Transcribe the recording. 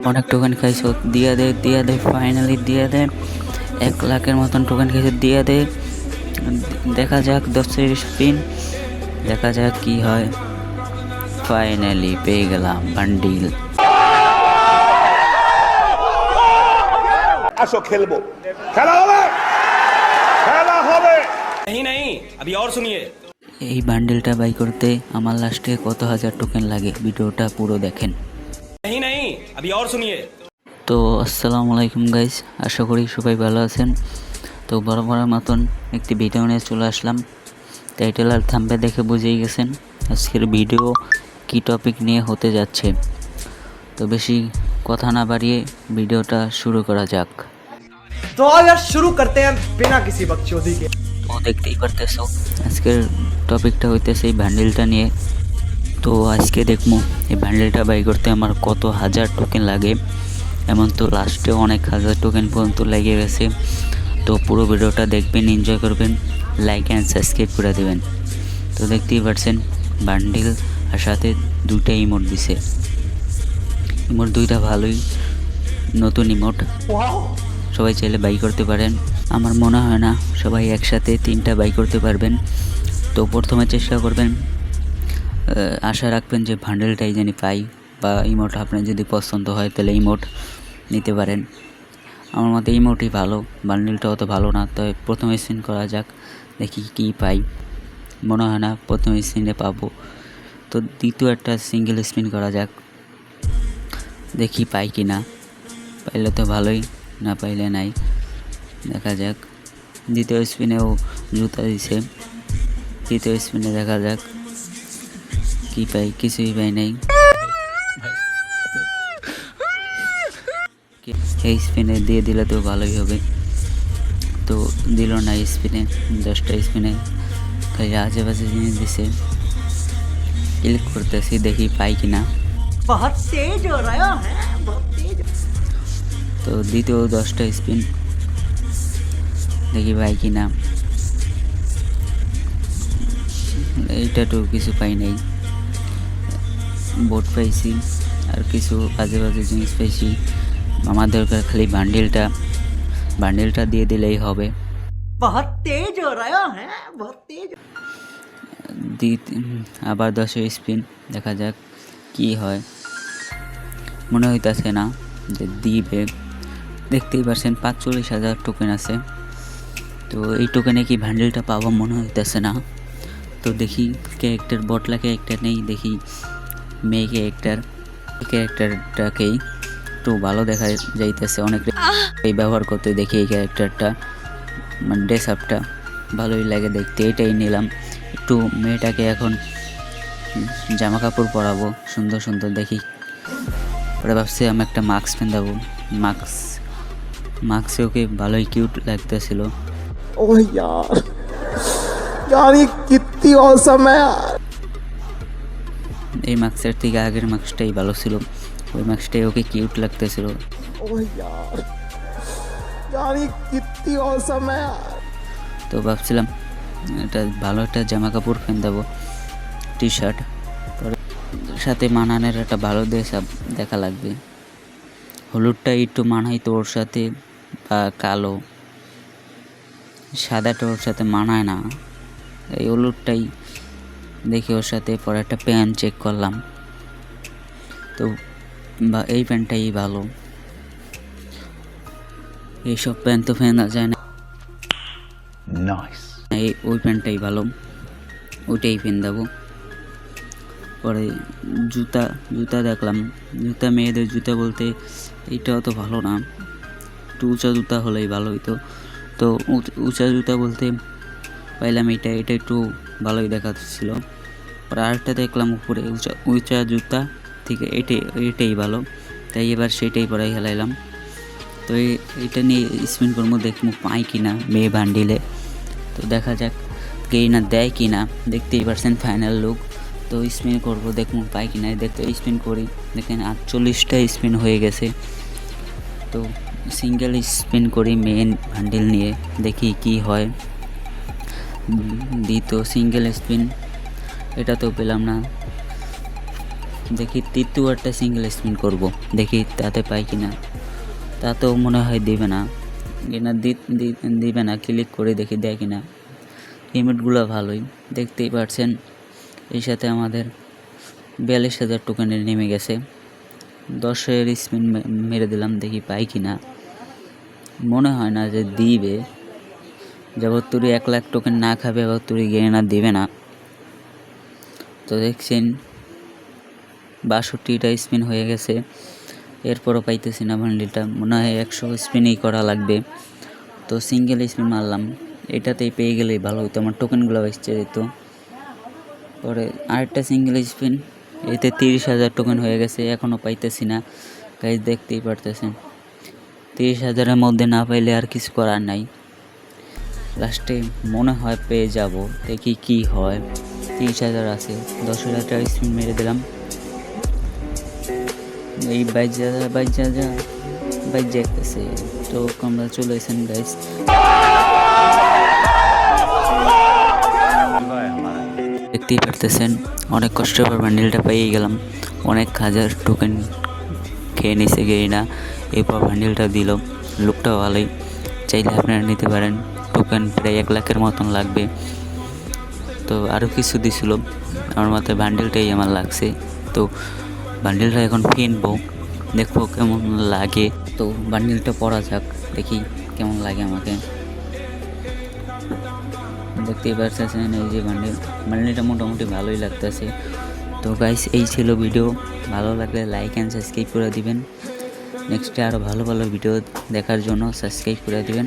অনেক টোকেন খাইছো দিয়ে দে দিয়ে দে ফাইনালি দিয়ে দে এক লাখের মতন টোকেন খাইছো দিয়ে দে দেখা যাক দশের স্পিন দেখা যাক কি হয় ফাইনালি পেয়ে গেলাম বান্ডিল আসো খেলবো খেলা হবে খেলা হবে नहीं नहीं अभी और सुनिए এই বান্ডিলটা বাই করতে আমার লাস্টে কত হাজার টোকেন লাগে ভিডিওটা পুরো দেখেন नहीं नहीं अभी और सुनिए তো আসসালামু আলাইকুম গাইজ আশা করি সবাই ভালো আছেন তো বড় বড় মতন একটি ভিডিও নিয়ে চলে আসলাম টাইটেল আর থাম্বে দেখে বুঝেই গেছেন আজকের ভিডিও কি টপিক নিয়ে হতে যাচ্ছে তো বেশি কথা না বাড়িয়ে ভিডিওটা শুরু করা যাক तो आओ यार शुरू करते हैं बिना किसी बकचोदी के তো দেখতেই পারতেছো আজকের টপিকটা হইতেছে এই ব্যান্ডেলটা নিয়ে তো আজকে দেখব এই ব্যান্ডেলটা বাই করতে আমার কত হাজার টোকেন লাগে। এমন তো লাস্টে অনেক হাজার টোকেন পর্যন্ত লেগে গেছে। তো পুরো ভিডিওটা দেখবেন এনজয় করবেন লাইক অ্যান্ড সাবস্ক্রাইব করে দেবেন। তো দেখতেই পারছেন বান্ডেল আর সাথে দুইটা ইমোট দিছে। ইমোট দুইটা ভালোই নতুন ইমোট সবাই চাইলে বাই করতে পারেন। আমার মনে হয় না সবাই একসাথে তিনটা বাই করতে পারবেন। তো প্রথমে চেষ্টা করবেন আশা রাখবেন যে ভান্ডেলটাই জানি পাই বা ইমোট আপনার যদি পছন্দ হয় তাহলে ইমোট নিতে পারেন। আমার মতে ইমোটই ভালো বান্ডেলটা অত ভালো না, তবে প্রথমে সিন করা যাক, দেখি কি পাই। মনে হয় না, প্রথম স্পিনে পাবো। তো দ্বিতীয় একটা সিঙ্গেল স্পিন করা যাক, দেখি পাই কি না। পাইলে তো ভালোই, না পাইলে নাই। দেখা যাক। দ্বিতীয় স্পিনেও জুতা দিছে। তৃতীয় স্পিনে দেখা যাক। কি পাই কিছুই পাই নাই এই স্পিনে দিয়ে দিলে তো ভালোই হবে তো দিল না স্পিনে দশটা স্পিনে খালি আশেপাশে জিনিস দিছে ক্লিক করতেছি দেখি পাই কি না बहुत तेज हो रहा है बहुत तेज তো দ্বিতীয় দশটা স্পিন দেখি পাই কি না এইটা তো কিছু পাই নাই বোর্ড পাইছি আর কিছু বাজে বাজে জিনিস পাইছি। আমার দরকার খালি বান্ডিলটা বান্ডিলটা দিয়ে দিলেই হবে। আবার দশে স্পিন দেখা যাক কি হয়। মনে হইতাছে না যে দিবে। দেখতেই পারছেন পাঁচচল্লিশ হাজার টোকেন আছে। তো এই টোকেনে কি ভ্যান্ডেলটা পাওয়া মনে হইতেছে না। তো দেখি ক্যারেক্টার বটলাকে একটা নেই দেখি মেয়ে ক্যারেক্টার ক্যারেক্টারটাকেই একটু ভালো দেখা যাইতেছে অনেক এই ব্যবহার করতে দেখি এই ক্যারেক্টারটা মানে ড্রেস আপটা ভালোই লাগে দেখতে এটাই নিলাম একটু মেয়েটাকে এখন জামা কাপড় পরাবো সুন্দর সুন্দর দেখি পরে ভাবছি আমি একটা মাস্ক পেন্দাবো মাস্ক মাস্কে ওকে ভালোই কিউট লাগতেছিল ओह यार यार ये कितनी औसम है यार এই মাস্কের থেকে আগের মাস্কটাই ভালো ছিল। ওই মাস্কটাই ওকে কিউট লাগতেছিল। তো ভাবছিলাম এটা ভালো একটা জামা কাপড় ফেন দেবো টি শার্ট সাথে মানানের একটা ভালো দেশ দেখা লাগবে। হলুদটা একটু মানাই তোর সাথে বা কালো। সাদাটা ওর সাথে মানায় না। এই হলুদটাই দেখি ওর সাথে পরে একটা প্যান্ট চেক করলাম। তো বা এই প্যান্টটাই ভালো। এইসব প্যান্ট তো ফেনা যায় না। এই ওই প্যান্টটাই ভালো। ওইটাই পেন দেবো পরে জুতা জুতা দেখলাম। জুতা মেয়েদের জুতা বলতে এইটাও তো ভালো না। একটু উঁচা জুতা হলেই ভালো হইতো। তো উঁচা জুতা বলতে পাইলাম, এটা এটা একটু ভালোই দেখাচ্ছিল। পরে আরেকটা দেখলাম উপরে, উঁচা উঁচা জুতা থেকে এটাই এটাই ভালো। তাই এবার সেটাই পরাই হেলাইলাম। তো এটা নিয়ে স্পিন করব, দেখব পাই কি না মেয়ে বান্ডিলে। তো দেখা যাক কে না, দেয় কি না দেখতেই পারছেন ফাইনাল লুক তো স্পিন করব, দেখব পাই কি না দেখতে স্পিন করি। দেখেন, আটচল্লিশটা স্পিন হয়ে গেছে। তো সিঙ্গেল স্পিন করি মেন হ্যান্ডেল নিয়ে, দেখি কি হয়। উম, দিই তো সিঙ্গেল স্পিন এটা তো পেলাম না। দেখি তৃতীয় একটা সিঙ্গেল স্পিন করব দেখি তাতে পাই কি না তাতেও মনে হয় দিবে না। কিনা দিবে না ক্লিক করে দেখি দেয় কি না লিমিটগুলো ভালোই দেখতেই পাচ্ছেন এই সাথে আমাদের বিয়াল্লিশ হাজার টোকেনে নেমে গেছে। দশের স্পিন মেরে দিলাম দেখি পাই কি না মনে হয় না যে দিবে। যাবত তুরি এক লাখ টোকেন না খাবে তুরি গেনা দিবে না। তো দেখছেন, বাষট্টিটা স্পিন হয়ে গেছে। এরপরও পাইতেছি না ভান্ডিলটা মনে হয় একশো স্পিনই করা লাগবে। তো সিঙ্গেল স্পিন মারলাম। এটাতেই পেয়ে গেলেই ভালো হতো আমার টোকেনগুলো বেঁচে যেত। পরে আরেকটা সিঙ্গেল স্পিন এতে তিরিশ হাজার টোকেন হয়ে গেছে। এখনও পাইতেছি না। গাইজ দেখতেই পারতেছেন। তিরিশ হাজারের মধ্যে না পাইলে আর কিছু করার নাই। লাস্টে মনে হয় পেয়ে যাব। দেখি কি হয়। তিরিশ হাজার আছে। দশ হাজার টাকা স্পিন মেরে দিলাম। এই যা বাইক যা যা বাইক যাইতেছে তো আমরা চলে এসেন গাইস দেখতেই পারতেছেন, অনেক কষ্টের পর বান্ডিলটা পেয়ে গেলাম। অনেক হাজার টোকেন খেয়ে নিছে গেই না এরপর বান্ডিলটা দিল। লুকটাও ভালোই। চাইলে আপনারা নিতে পারেন। টোকেন প্রায় এক লাখের মতন লাগবে। তো আরও কিছু দিছিল। আমার মাথায় বান্ডিলটাই আমার লাগছে। তো বান্ডিলটা এখন কিনবো। দেখব কেমন লাগে। তো বান্ডিলটা পরা যাক, দেখি কেমন লাগে আমাকে। দেখতেই পারতেছেন এই যে বান্ডিল বান্ডিলটা মোটামুটি ভালোই লাগতেছে। তো গাইস এই ছিল ভিডিও ভালো লাগলে লাইক অ্যান্ড সাবস্ক্রাইব করে দিবেন। নেক্সটে আরও ভালো ভালো ভিডিও দেখার জন্য সাবস্ক্রাইব করে দিবেন।